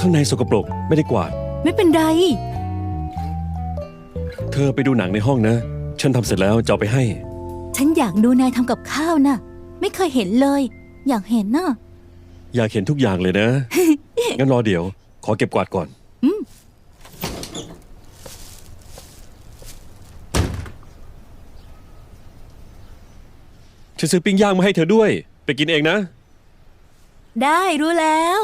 ข้างในสกปรกไม่ได้กวาด ไม่เป็นไร เธอไปดูหนังในห้องนะ ฉันทำเสร็จแล้วจะเอาไปให้ ฉันอยากดูนายทำกับข้าวน่ะ ไม่เคยเห็นเลย อยากเห็นน่ะ อยากเห็นทุกอย่างเลยนะ งั้นรอเดี๋ยว ขอเก็บกวาดก่อนอืมฉันซื้อปิ้งย่างมาให้เธอด้วย ไปกินเองนะ ได้รู้แล้ว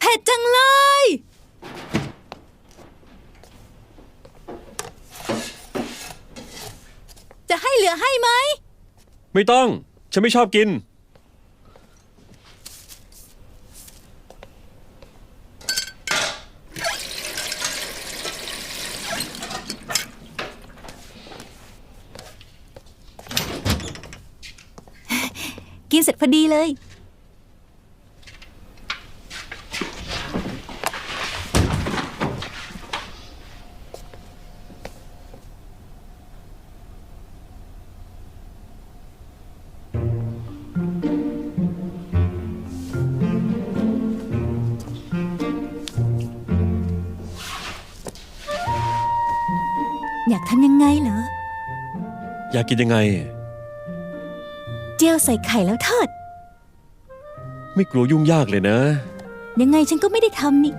เผ็ดจังเลย จะให้เหลือให้ไหม ไม่ต้อง ฉันไม่ชอบกิน กินเสร็จพอดีเลย อยากทำยังไงเหรอ อยากกินยังไง เจียวใส่ไข่แล้วทอด ไม่กลัวยุ่งยากเลยนะ ยังไงฉันก็ไม่ได้ทำนี่